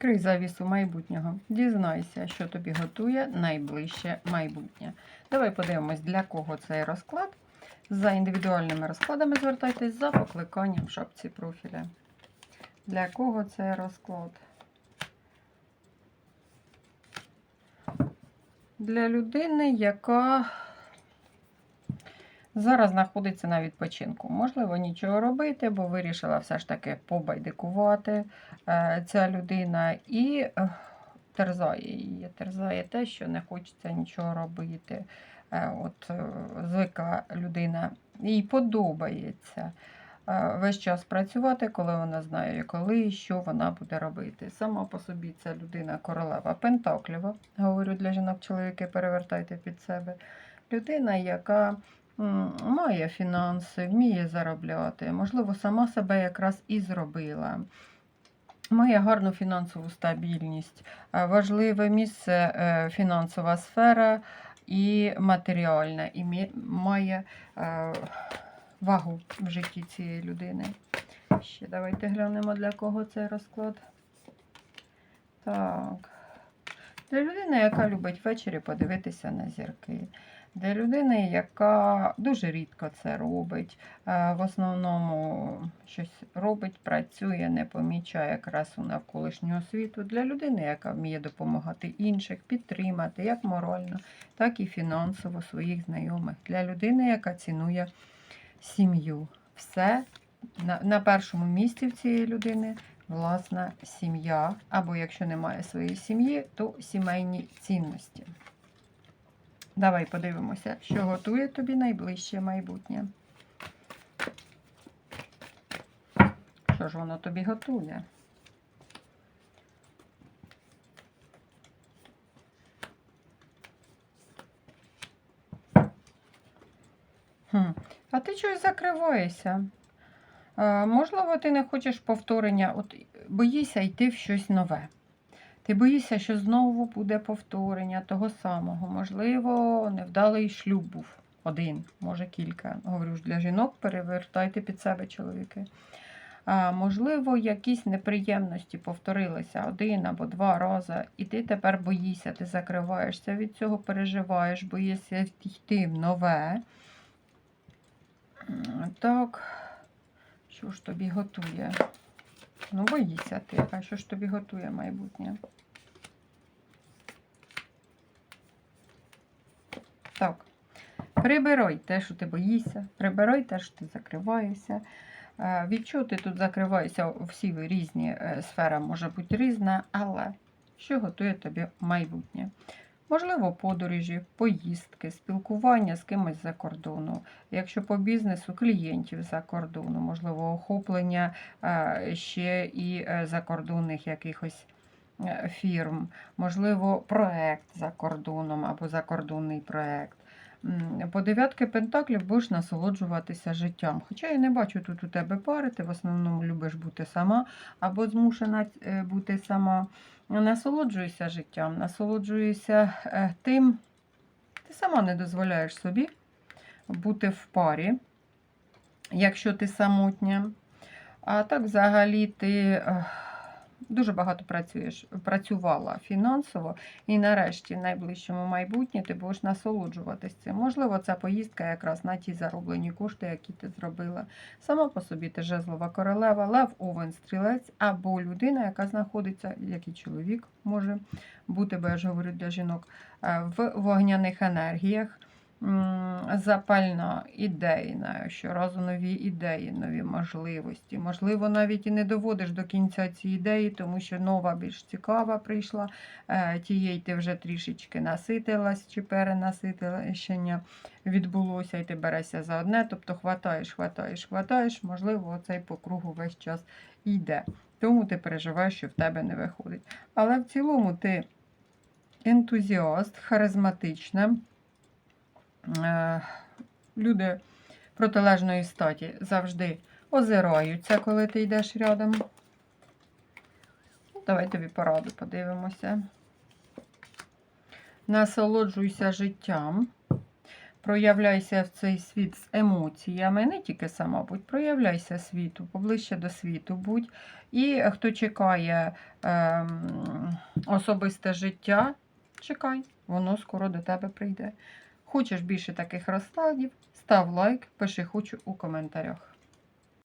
Відкрий завісу майбутнього. Дізнайся, що тобі готує найближче майбутнє. Давай подивимось, для кого цей розклад. За індивідуальними розкладами звертайтесь за покликанням в шапці профіля. Для кого цей розклад? Для людини, яка зараз знаходиться на відпочинку. Можливо, нічого робити, бо вирішила все ж таки побайдикувати е, ця людина і е, терзає її. Терзає те, що не хочеться нічого робити. Е, От звикла людина, їй подобається весь час працювати, коли вона знає, коли і що вона буде робити. Сама по собі ця людина королева Пентаклєва, говорю для жінок, чоловіки, перевертайте під себе. Людина, яка має фінанси, вміє заробляти, можливо, сама себе якраз і зробила. Має гарну фінансову стабільність, Е, важливе місце е, фінансова сфера і матеріальна, і має е, вагу в житті цієї людини. Ще давайте глянемо, для кого цей розклад. Так. Для людини, яка любить ввечері подивитися на зірки. Для людини, яка дуже рідко це робить, е, в основному щось робить, працює, не помічає красу навколишнього світу. Для людини, яка вміє допомагати інших, підтримати як морально, так і фінансово своїх знайомих. Для людини, яка цінує сім'ю. Все на, на першому місці в цієї людини власна сім'я, або якщо немає своєї сім'ї, то сімейні цінності. Давай подивимося, що готує тобі найближче майбутнє. Що ж воно тобі готує? Хм. А ти чогось закриваєшся? Е, можливо, ти не хочеш повторення, от боїшся йти в щось нове. Ти боїшся, що знову буде повторення того самого. Можливо, невдалий шлюб був один, може кілька. Говорю ж для жінок, перевертайте під себе чоловіки. А, можливо, якісь неприємності повторилися один або два рази, і ти тепер боїшся, ти закриваєшся від цього, переживаєш, боїшся йти в нове. Так, що ж тобі готує? Ну, боїшся ти, а що ж тобі готує майбутнє? Так. Прибирай те, що ти боїшся, прибирай те, що ти закриваєшся. Е, Від чого ти тут закриваєшся? Всі різні е, сфера може бути різна, але що готує тобі майбутнє? Можливо, подорожі, поїздки, спілкування з кимось за кордону. Якщо по бізнесу клієнтів за кордону, можливо, охоплення е, ще і е, закордонних якихось е, фірм, можливо, проект за кордоном або закордонний проект. По дев'ятки пентаклів будеш насолоджуватися життям. Хоча я не бачу тут у тебе пари, ти в основному любиш бути сама або змушена е, бути сама. Насолоджуйся життям, насолоджуйся е, тим, ти сама не дозволяєш собі бути в парі, якщо ти самотня. А так, взагалі, ти е, дуже багато працюєш, працювала фінансово, і нарешті, в найближчому майбутнє, ти будеш насолоджуватись цим. Можливо, ця поїздка якраз на ті зароблені кошти, які ти зробила. Сама по собі ти жезлова королева, лев, овен, стрілець, або людина, яка знаходиться, як і чоловік може бути, бо я ж говорю для жінок, е, в вогняних енергіях. Запальна ідейна, щоразу нові ідеї, нові можливості. Можливо, навіть і не доводиш до кінця ці ідеї, тому що нова більш цікава прийшла. Е, Тієї ти вже трішечки наситилась чи перенаситилення відбулося, і ти берешся за одне. Тобто хватаєш, хватаєш, хватаєш, можливо, оцей по кругу весь час йде. Тому ти переживаєш, що в тебе не виходить. Але в цілому ти ентузіаст, харизматична. Е, люди протилежної статі завжди озираються, коли ти йдеш рядом. Ну, давай тобі пораду подивимося. Насолоджуйся життям. Проявляйся в цей світ з емоціями, не тільки сама будь, проявляйся світу, поближче до світу будь. І хто чекає е, особисте життя, чекай, воно скоро до тебе прийде. Хочеш більше таких розкладів? Став лайк, пиши хочу у коментарях.